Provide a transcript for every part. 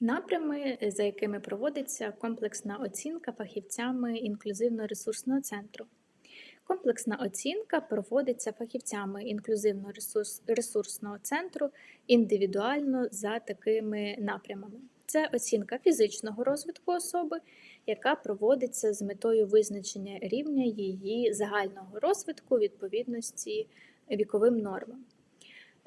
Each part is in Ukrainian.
Напрями, за якими проводиться комплексна оцінка фахівцями інклюзивно-ресурсного центру. Комплексна оцінка проводиться фахівцями інклюзивно-ресурсного центру індивідуально за такими напрямами. Це оцінка фізичного розвитку особи, яка проводиться з метою визначення рівня її загального розвитку відповідності віковим нормам.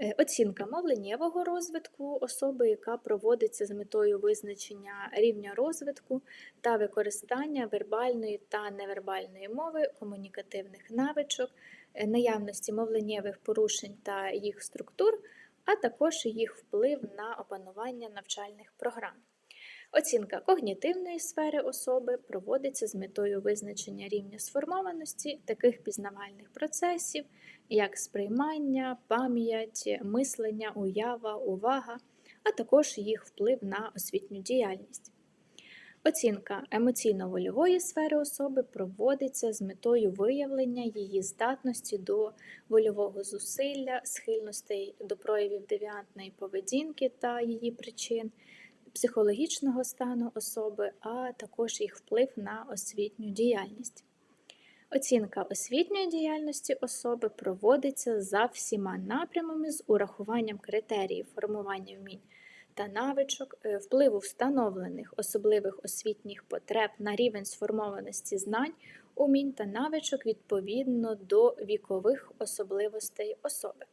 Е, Оцінка мовленнєвого розвитку особи, яка проводиться з метою визначення рівня розвитку та використання вербальної та невербальної мови, комунікативних навичок, е, наявності мовленнєвих порушень та їх структур, а також їх вплив на опанування навчальних програм. Оцінка когнітивної сфери особи проводиться з метою визначення рівня сформованості таких пізнавальних процесів, як сприймання, пам'ять, мислення, уява, увага, а також їх вплив на освітню діяльність. Оцінка емоційно-вольової сфери особи проводиться з метою виявлення її здатності до вольового зусилля, схильностей до проявів девіантної поведінки та її причин, психологічного стану особи, а також їх вплив на освітню діяльність. Оцінка освітньої діяльності особи проводиться за всіма напрямами з урахуванням критеріїв формування вмінь та навичок, е, впливу встановлених особливих освітніх потреб на рівень сформованості знань, умінь та навичок відповідно до вікових особливостей особи.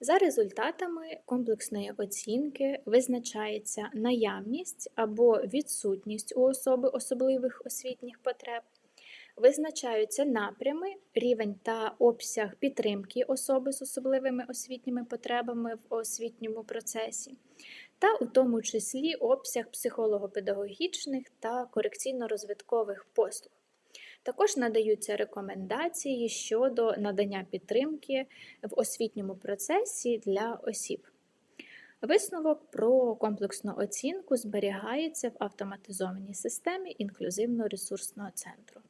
За результатами комплексної оцінки визначається наявність або відсутність у особи особливих освітніх потреб, визначаються напрями, рівень та обсяг підтримки особи з особливими освітніми потребами в освітньому процесі, та у тому числі обсяг психолого-педагогічних та корекційно-розвиткових послуг. Також надаються рекомендації щодо надання підтримки в освітньому процесі для осіб. Висновок про комплексну оцінку зберігається в автоматизованій системі інклюзивно-ресурсного центру.